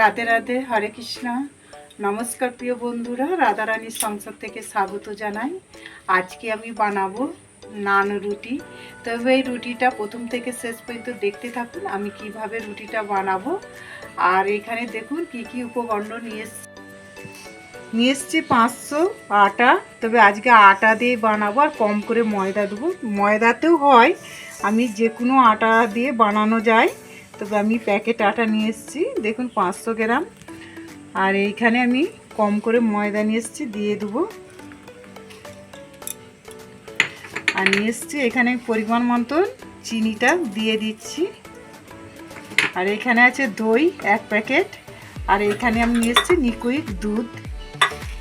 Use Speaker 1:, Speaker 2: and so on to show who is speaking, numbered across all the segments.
Speaker 1: রাধে রাধে, হরে কৃষ্ণ। নমস্কার প্রিয় বন্ধুরা, রাধারানীর সংসার থেকে স্বাগত জানাই। আজকে আমি বানাবো নান রুটি। তবে এই রুটিটা প্রথম থেকে শেষ পর্যন্ত দেখতে থাকুন, আমি কীভাবে রুটিটা বানাবো। আর এখানে দেখুন কি কি উপকরণ নিয়ে নিয়ে এসছি পাঁচশো আটা। তবে আজকে আটা দিয়ে বানাবো আর কম করে ময়দা দেবো। ময়দাতেও হয়, আমি যে কোনো আটা দিয়ে বানানো যায়। তবে আমি প্যাকেট আটা নিয়ে এসেছি। দেখুন, পাঁচশো গ্রাম। আর এইখানে আমি কম করে ময়দা নিয়ে এসেছি, দিয়ে দেবো। আর নিয়ে এসেছি, এখানে পরিমাণ মতন চিনিটা দিয়ে দিচ্ছি। আর এখানে আছে দই, এক প্যাকেট। আর এখানে আমি নিয়ে এসেছি লিকুইড দুধ।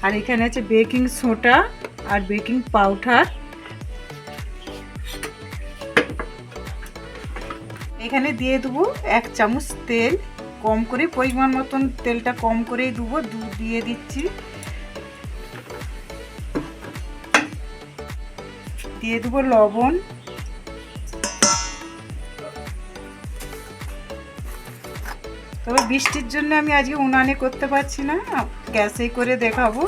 Speaker 1: আর এখানে আছে বেকিং সোডা আর বেকিং পাউডার। এখানে দিয়ে দেবো এক চামচ তেল, কম করে পরিমাণ মতন তেলটা কম করেই দেবো, দুধ দিয়ে দিচ্ছি। দিয়ে দেবো লবণ। তবে বৃষ্টির জন্য আমি আজকে উনানে করতে পারছি না, গ্যাসেই করে দেখাবো।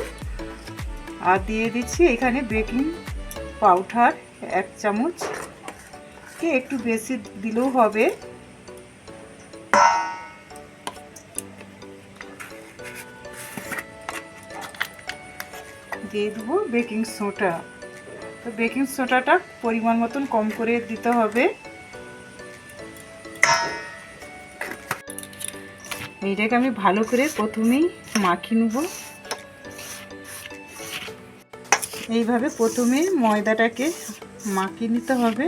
Speaker 1: আর দিয়ে দিচ্ছি এখানে বেকিং পাউডার এক চামচ। কে একটু বেশি দিলেও হবে। দিয়ে দেবো বেকিং সোডা। তো বেকিং সোডাটা পরিমাণ মতন কম করে দিতে হবে। এইটাকে আমি ভালো করে প্রথমেই মাখিয়ে নেব। এইভাবে প্রথমে ময়দাটাকে মাখিয়ে নিতে হবে।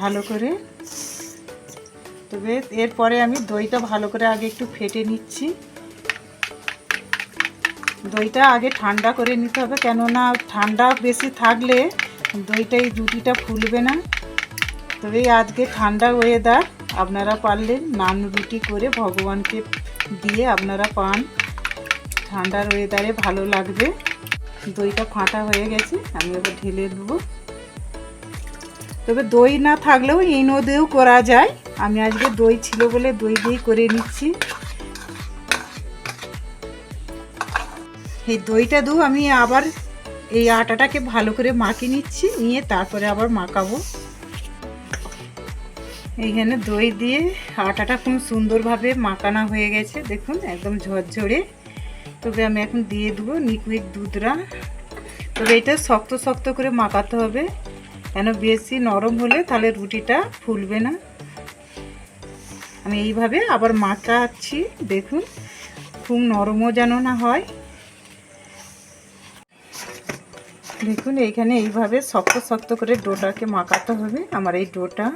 Speaker 1: ভালো করে। তবে এরপরে আমি দইটা ভালো করে আগে একটু ফেটে নিচ্ছি। দইটা আগে ঠান্ডা করে নিতে হবে, কেননা ঠান্ডা বেশি থাকলে দইটা এই রুটিটা ফুলবে না। তবে আজকে ঠান্ডা ওয়েদার আপনারা পারলে নান রুটি করে ভগবানকে দিয়ে আপনারা পান। ঠান্ডার ওয়েদারে ভালো লাগবে। দইটা ফাঁটা হয়ে গেছে, আমি এবার ঢেলে দেবো। তবে দই না থাকলেও ইনো দিয়েও করা যায়। আমি আজকে দই ছিল বলে দই দিয়েই করে নিচ্ছি। এই দইটা দু আমি আবার এই আটাটাকে ভালো করে মাখিয়ে নিচ্ছি, নিয়ে তারপরে আবার মাখাবো। এইখানে দই দিয়ে আটাটা খুব সুন্দরভাবে মাখানো হয়ে গেছে। দেখুন, একদম ঝরঝরে। তবে আমি এখন দিয়ে দেবো লিকুইড দুধরা। তবে এটা শক্ত শক্ত করে মাখাতে হবে। কেন বেশি নরম হলে তাহলে রুটিটা ফুলবে না? আমি এইভাবে আবার মাখাচ্ছি, দেখুন, খুব নরমও যেন না হয়। দেখুন, এইখানে এইভাবে শক্ত শক্ত করে ডোটাকে মাখাতে হবে। আমার এই ডোটা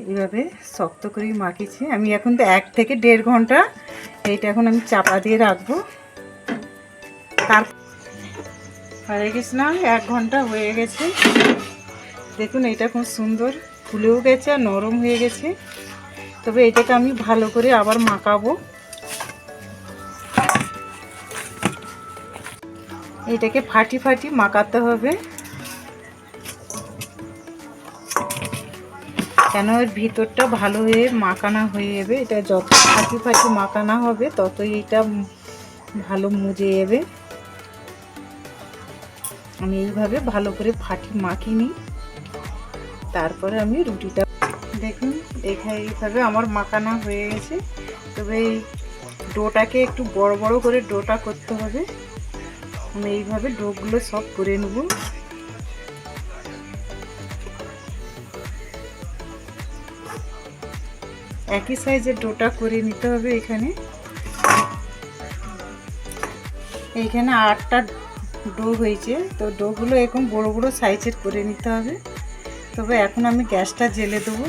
Speaker 1: এইভাবে শক্ত করেই মাখিয়েছি। আমি এখন তো এক থেকে দেড় ঘণ্টা এইটা এখন আমি চাপা দিয়ে রাখব। তার হরে কৃষ্ণ, এক ঘণ্টা হয়ে গেছে। দেখুন এটা খুব সুন্দর। ফুলেও গেছে আর নরম হয়ে গেছে। তবে এটাকে আমি ভালো করে আবার মাখাবো। এটাকে ফাটি ফাটি মাখাতে হবে। কেন এর ভিতরটা ভালো হয়ে মাখানা হয়ে যাবে? এটা যত ফাটি ফাটি মাখানা হবে, ততই এটা ভালো মুজে যাবে। আমি এইভাবে ভালো করে ফাটি মাখিয়ে নিই তারপরে আমি রুটিটা দেখুন এখানে এইভাবে আমার মাখানা হয়ে গেছে। তবে এই ডোটাকে একটু বড় বড় করে ডোটা করতে হবে। আমি এইভাবে ডোগুলো সব করে নেব। একই সাইজের ডোটা করে নিতে হবে এখানে। এইখানে আটটা ডো হয়েছে, তো ডোগুলো এরকম বড় বড় সাইজের করে নিতে হবে। তবে এখন আমি গ্যাসটা জেলে দেবো।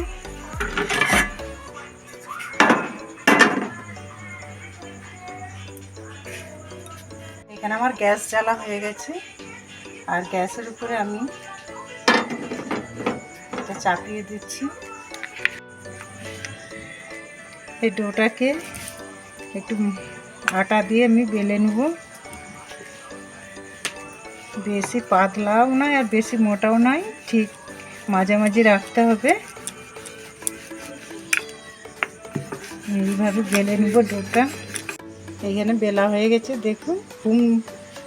Speaker 1: এখানে আমার গ্যাস জ্বালা হয়ে গেছে। আর গ্যাসের উপরে আমি এটা চাপিয়ে দিচ্ছি। এই ডোটাকে একটু আটা দিয়ে আমি বেলে নেব। বেশি পাতলাও নয় আর বেশি মোটাও নয়, ঠিক মাঝামাঝি রাখতে হবে। এইভাবে বেলে নেব ডোটা এইখানে বেলা হয়ে গেছে, দেখুন খুব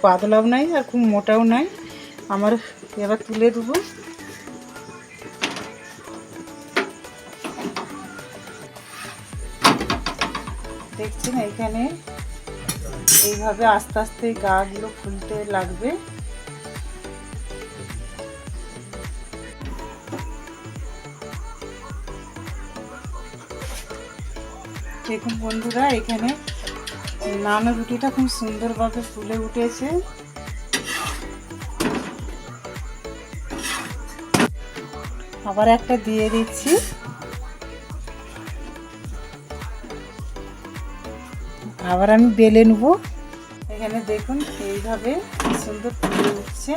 Speaker 1: পাতলাও নাই আর খুব মোটাও নাই। আমার এবার তুলে দেবো। দেখছেন, এইখানে এইভাবে আস্তে আস্তে গাগুলো ফুলতে লাগবে। দেখুন বন্ধুরা এখানে নানা রুটিটা খুব সুন্দরভাবে ফুলে উঠেছে। আবার একটা দিয়ে দিচ্ছি। আবার আমি বেলে নেব। এখানে দেখুন এইভাবে সুন্দর ফুলে উঠছে।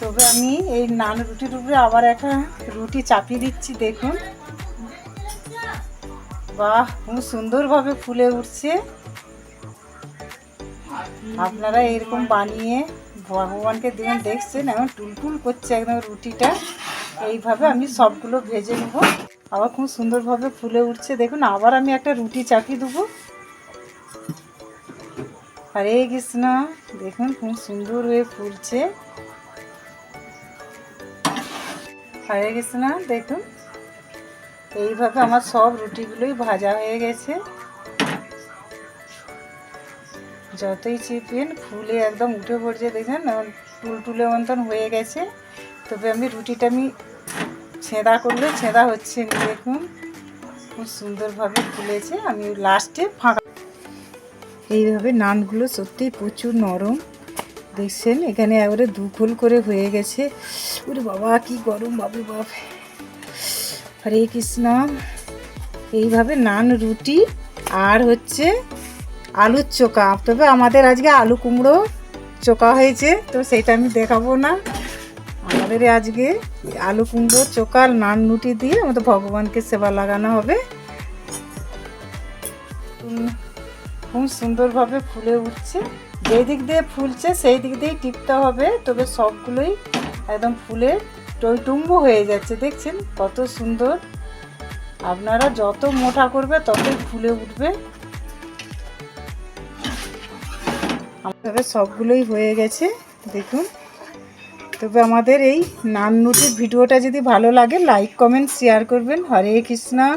Speaker 1: তবে আমি এই নান রুটির উপরে আবার একটা রুটি চাপিয়ে দিচ্ছি, দেখুন। বাহ খুব সুন্দরভাবে ফুলে উঠছে। আপনারা এরকম বানিয়ে ভগবানকে দিবেন দেখছেন? এখন টুলটুল করছে একদম রুটিটা। এইভাবে আমি সবগুলো ভেজে নেব। আবার খুব সুন্দরভাবে ফুলে উঠছে। দেখুন, আবার আমি একটা রুটি চাপিয়ে দেবো। হরে কৃষ্ণ, দেখুন, খুব সুন্দর হয়ে ফুলছে। হরে কৃষ্ণ, দেখুন। এইভাবে আমার সব রুটিগুলোই ভাজা হয়ে গেছে। যতই চিপেন, ফুলে একদম উঠে পড়ছে, দেখেন টুলটুলে মতন হয়ে গেছে। তবে আমি রুটিটা আমি ছেঁদা করলে ছেঁদা হচ্ছে দেখুন। খুব সুন্দরভাবে ফুলেছে, আমি লাস্টে ফাঁকা এইভাবে নানগুলো সত্যিই প্রচুর নরম। দেখছেন, এখানে একবারে দুখোল করে হয়ে গেছে। ওরে বাবা, কি গরম বাবু বাপ। হরে কৃষ্ণ। এইভাবে নান, রুটি আর হচ্ছে আলুর চোকা তবে আমাদের আজকে আলু কুমড়ো চোকা হয়েছে, তো সেটা আমি দেখাবো না। আমাদের আজকে আলু কুমড়ো চোকা আর নান, রুটি দিয়ে আমাদের ভগবানকে সেবা লাগানো হবে। খুব সুন্দরভাবে ফুলে উঠছে। যেই দিক দিয়ে ফুলছে সেই দিক দিয়েই টিপতে হবে, তবে সবগুলোই একদম ফুলে টইটুম্ব হয়ে যাচ্ছে, দেখছেন? কত সুন্দর। আপনারা যত মোটা করবে, ততই ফুলে উঠবে। আমাদের সবগুলোই হয়ে গেছে, দেখুন। তবে আমাদের এই নান রুটির ভিডিওটা যদি ভালো লাগে লাইক কমেন্ট শেয়ার করবেন। হরে কৃষ্ণা।